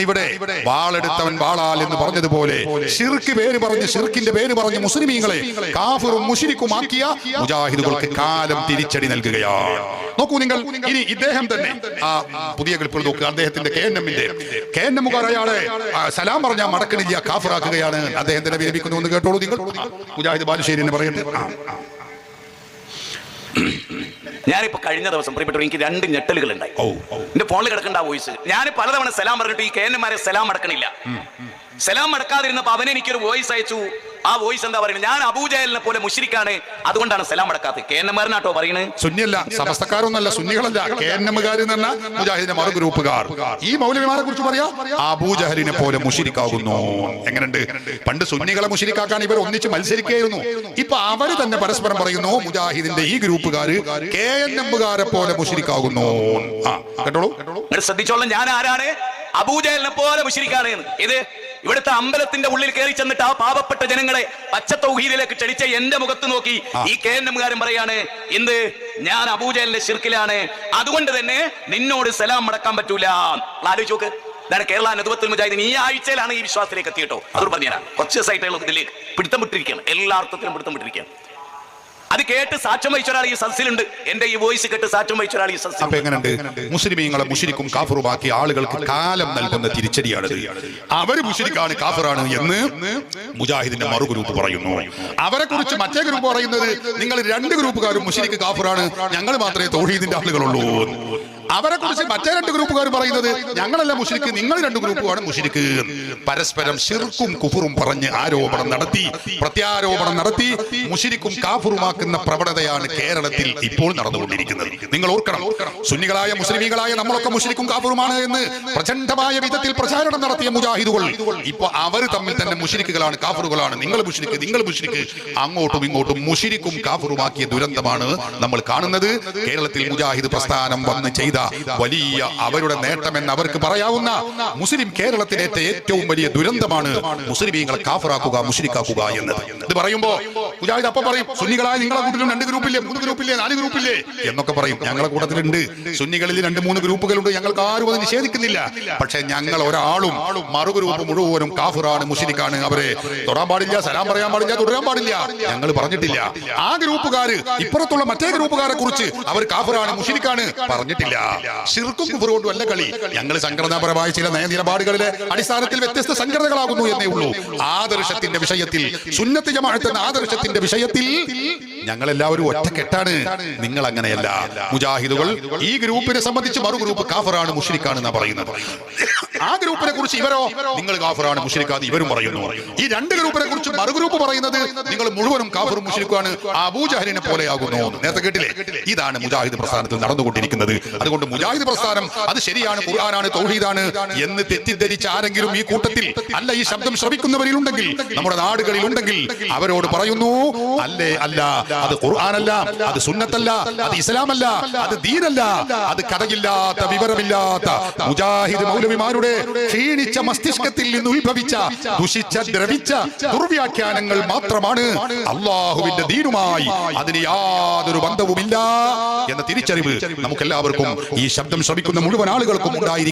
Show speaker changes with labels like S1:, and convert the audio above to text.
S1: ഇവിടെ വാളെടുത്തവൻ വാളാൽ എന്ന് പറഞ്ഞതുപോലെ ഷിർക്ക് പേര് പറഞ്ഞ് ഷിർക്കിന്റെ പേര് പറഞ്ഞ് മുസ്ലിമീങ്ങളെ കാഫിറും മുഷിരിക്കുമാക്കിയ മുജാഹിദുകൾക്ക് കാലം തിരിച്ചടി നൽകുകയാണ്. നോക്കൂ നിങ്ങൾ ഇനി ഇദ്ദേഹം തന്നെ ആ പുതിയ ക്ലിപ്പിൽ നോക്കുക അദ്ദേഹത്തിന്റെ കെ എൻ എമ്മിന്റെ കെ എൻ എമ്മുകാർ സലാം പറഞ്ഞാൽ മടക്കണില്ല കാഫിറാക്കുകയാണ്. അദ്ദേഹത്തിന്റെ വിരമിക്കുന്നു എന്ന് കേട്ടോളൂ നിങ്ങൾ. മുജാഹിദ് ബാലുശ്ശേരി പറയുന്നത്.
S2: ഞാനിപ്പോ കഴിഞ്ഞ ദിവസം പ്രിയപ്പെട്ടു എനിക്ക് രണ്ട് ഞെട്ടലുകൾ ഉണ്ടായി. എന്റെ ഫോണിൽ കിടക്കേണ്ട വോയിസ്. ഞാൻ പലതവണ സലാം പറഞ്ഞിട്ട് ഈ കേന്ദ്രമാരെ സലാം അടക്കണില്ല. സലാം അടക്കാതിരുന്നപ്പോ അവൻ എനിക്കൊരു വോയിസ് അയച്ചു. ആ വോയിസ് എന്താ പറയുന്നത്? ഞാൻ അബൂജയലിനെ പോലെ മുഷിരിക്കാണ് അതുകൊണ്ടാണ് സലാം അടക്കാത്തത്. കേന്നന്മാരനാട്ടോ പറയുന്നത്
S1: സുന്നിയല്ല സമസ്തക്കാരൊന്നല്ല സുന്നികളല്ല. കെ എൻ എമ്മുകാർ മുജാഹിദിന്റെ മറു ഗ്രൂപ്പുകാർ ഈ മൗലവിമാരെ കുറിച്ച് പറയാ? അബൂജഹലിനെ പോലെ മുഷിരിക്കാകുന്നു എങ്ങനെയുണ്ട്? പണ്ട് സുന്നികളെ മുഷിരിക്കാക്കാൻ ഇവർ ഒന്നിച്ച് മത്സരിക്കുകയായിരുന്നു. ഇപ്പൊ അവർ തന്നെ പരസ്പരം പറയുന്നു മുജാഹിദിന്റെ ഈ ഗ്രൂപ്പുകാര് കെ എൻ എമ്മുകാരെ പോലെ മുഷിരിക്കാകുന്നു ആ കേട്ടോളൂ.
S2: ശ്രദ്ധിച്ചോളാം ഞാൻ ആരാണ്? അബൂജഹലിനെ പോലെ മുഷിരിക്കാണ് എന്ന്. ഇത് ഇവിടുത്തെ അമ്പലത്തിന്റെ ഉള്ളിൽ കയറി ചെന്നിട്ട് ആ പാവപ്പെട്ട ജനങ്ങളെ പച്ചത്തൗഹീദിലേക്ക് ക്ഷണിച്ച എന്റെ മുഖത്ത് നോക്കി. ഈ കെ എൻ എംകാരൻ പറയാണ് എന്ത് ഞാൻ അബൂജലിന്റെ ശിർക്കിലാണ്. അതുകൊണ്ട് തന്നെ നിന്നോട് സലാം മടക്കാൻ പറ്റൂല. ആലോചിച്ച് നോക്ക്. ഇതാണ് കേരള നദുവത്തുൽ മുജാഹിദിൻ ഈ ആഴ്ചയിലാണ് ഈ വിശ്വാസത്തിലേക്ക് എത്തിയിട്ടോ അത് പറഞ്ഞുതരാം കുറച്ച് ദിവസമായിട്ടുള്ള ഇതിലേക്ക് പിടുത്തം വിട്ടിരിക്കുകയാണ്. എല്ലാ അർത്ഥത്തിലും പിടുത്തം വിട്ടിരിക്കുകയാണ്. അത് കേട്ട് സാക്ഷ്യം വഹിച്ച ഒരാൾ ഈ സദസ്സിലുണ്ട് എന്റെ ഈ വോയിസ് കേട്ട് സാക്ഷ്യം വഹിച്ച ഒരാൾ ഈ സദസ്സിൽ
S1: എങ്ങനെയുണ്ട്? മുസ്ലിമീങ്ങളെ മുഷിരിക്കും കാഫറുമാക്കി ആളുകൾക്ക് കാലം നൽകുന്ന തിരിച്ചടിയാണ് അവർ മുഷിരിക്കാണ് കാഫറാണ് എന്ന് മുജാഹിദിന്റെ മറു ഗ്രൂപ്പ് പറയുന്നു. അവരെ കുറിച്ച് മറ്റേ ഗ്രൂപ്പ് പറയുന്നത് നിങ്ങൾ രണ്ട് ഗ്രൂപ്പുകാരും മുഷിരിക്ക് കാഫറാണ്. ഞങ്ങൾ മാത്രമേ തോഹീദിന്റെ ആളുകളുള്ളൂ അവരെ കുറിച്ച് മറ്റേ രണ്ട് ഗ്രൂപ്പുകാർ പറയുന്നത് ഞങ്ങളല്ല മുഷിരിക്ക് നിങ്ങൾ രണ്ട് ഗ്രൂപ്പുമാണ് മുഷിരിക്ക്. പരസ്പരം ഷിർക്കും കുഫുറും പറഞ്ഞ് ആരോപണം നടത്തി പ്രത്യാരോപണം നടത്തി മുഷിരിക്കും കാഫുറുമാക്കുന്ന പ്രവണതയാണ് കേരളത്തിൽ ഇപ്പോൾ നടന്നുകൊണ്ടിരിക്കുന്നത്. നിങ്ങൾ ഓർക്കണം സുന്നികളായ മുസ്ലിമീങ്ങളായ നമ്മളൊക്കെ മുഷിരിക്കും കാഫുറുമാണ് എന്ന് പ്രചണ്ഡമായ വിധത്തിൽ പ്രചാരണം നടത്തിയ മുജാഹിദുകൾ. ഇപ്പൊ അവർ തമ്മിൽ തന്നെ മുഷിരിക്കുകളാണ് കാഫറുകളാണ്. നിങ്ങൾ മുഷിരിക്ക് നിങ്ങൾ മുഷിരിക്ക്. അങ്ങോട്ടും ഇങ്ങോട്ടും മുഷിരിക്കും കാഫുറുമാക്കിയ ദുരന്തമാണ് നമ്മൾ കാണുന്നത്. കേരളത്തിൽ മുജാഹിദ് പ്രസ്ഥാനം വന്ന് ചെയ്ത വലിയ അവരുടെ നേട്ടമെന്ന് അവർക്ക് പറയാവുന്ന മുസ്ലിം കേരളത്തിലേറ്റ ഏറ്റവും വലിയ ദുരന്തമാണ് മുസ്ലിമീങ്ങളെ കാഫറാക്കുക മുസ്ലിക്കാക്കുക എന്നത്. ഇത് പറയുമ്പോ മുജാഹിദ് അപ്പൊ പറയും സുന്നികളായ നിങ്ങളെ കൂട്ടിലും രണ്ട് ഗ്രൂപ്പില്ലേ മൂന്ന് ഗ്രൂപ്പില്ലേ നാല് ഗ്രൂപ്പില്ലേ? എന്നൊക്കെ പറയും. ഞങ്ങളെ കൂട്ടത്തിലുണ്ട്. സുന്നികളിൽ രണ്ട് മൂന്ന് ഗ്രൂപ്പുകളുണ്ട്. ഞങ്ങൾക്ക് ആരും അത് നിഷേധിക്കുന്നില്ല. പക്ഷെ ഞങ്ങൾ ഒരാളും മറു ഗ്രൂപ്പ് മുഴുവനും കാഫിറാണ് മുസ്ലിക്കാണ് അവരെ തൊടാൻ പാടില്ല സലാം പറയാൻ പാടില്ല തുടരാൻ പാടില്ല. ഞങ്ങൾ പറഞ്ഞിട്ടില്ല. ആ ഗ്രൂപ്പുകാര് ഇപ്പുറത്തുള്ള മറ്റേ ഗ്രൂപ്പുകാരെ കുറിച്ച് അവർ കാഫിറാണ് മുസ്ലിക്കാണ് പറഞ്ഞിട്ടില്ല. ഷിർക്കും അല്ല കളി. ഞങ്ങൾ സംഘടനാപരമായ ചില നയ നിലപാടുകളിലെ അടിസ്ഥാനത്തിൽ വ്യത്യസ്ത സംഘടനകളാകുന്നു എന്നേ ഉള്ളൂ. ആദർശത്തിന്റെ വിഷയത്തിൽ സുന്നത്ത് ജമാഅത്ത് എന്ന ആദർശത്തിന്റെ വിഷയത്തിൽ ഞങ്ങൾ എല്ലാവരും ഒറ്റക്കെട്ടാണ്. നിങ്ങൾ അങ്ങനെയല്ല മുജാഹിദുകൾ ഈ ഗ്രൂപ്പിനെ സംബന്ധിച്ച് മറു ഗ്രൂപ്പ് കാഫറാണ് മുഷ്രിഖാണ് എന്നാണ് പറയുന്നത്. ആ ഗ്രൂപ്പിനെ കുറിച്ച് ഇവരോ? നിങ്ങൾ കാഫറാണ് മുഷ്രിഖാണ് ഇവരും പറയുന്നു. ഈ രണ്ട് ഗ്രൂപ്പിനെ കുറിച്ച് മറു ഗ്രൂപ്പ് പറയുന്നത് നിങ്ങൾ മുഴുവനും കാഫറും മുഷരിക്കുമാണ്. അബൂജഹലിനെ പോലെയാകുന്നു നേരത്തെ കേട്ടില്ലേ? ഇതാണ് മുജാഹിദ് പ്രസ്ഥാനത്തിൽ നടന്നുകൊണ്ടിരിക്കുന്നത്. അതുകൊണ്ട് മുജാഹിദ് പ്രസ്ഥാനം അത് ശരിയാണ് ഖുർആനാണ് തൗഹീദാണ് എന്ന് തെറ്റിദ്ധരിച്ച ആരെങ്കിലും ഈ കൂട്ടത്തിൽ അല്ല ഈ ശബ്ദം ശ്രവിക്കുന്നവരിൽ ഉണ്ടെങ്കിൽ നമ്മുടെ നാടുകളിൽ ഉണ്ടെങ്കിൽ അവരോട് പറയുന്നു അല്ലേ അല്ല അത് ഖുർആനല്ല അത് സുന്നത്തല്ല അത് ഇസ്ലാമല്ല അത് ദീനല്ല അത് കഥയില്ലാത്ത വിവരമില്ലാത്ത മുജാഹിദ് മൗലവിമാരുടെ ക്ഷീണിച്ച മസ്തിഷ്കത്തിൽ നിന്ന് ഉത്ഭവിച്ച ദുഷിച്ച ദ്രവിച്ച ദുർവ്യാഖ്യാനങ്ങൾ മാത്രമാണ് അള്ളാഹുവിന്റെ ദീനുമായി. അതിന് യാതൊരു ബന്ധവുമില്ല എന്ന തിരിച്ചറിവ് നമുക്കെല്ലാവർക്കും ഈ ശബ്ദം ശ്രമിക്കുന്ന മുഴുവൻ ആളുകൾക്കും ഉണ്ടായിരിക്കും.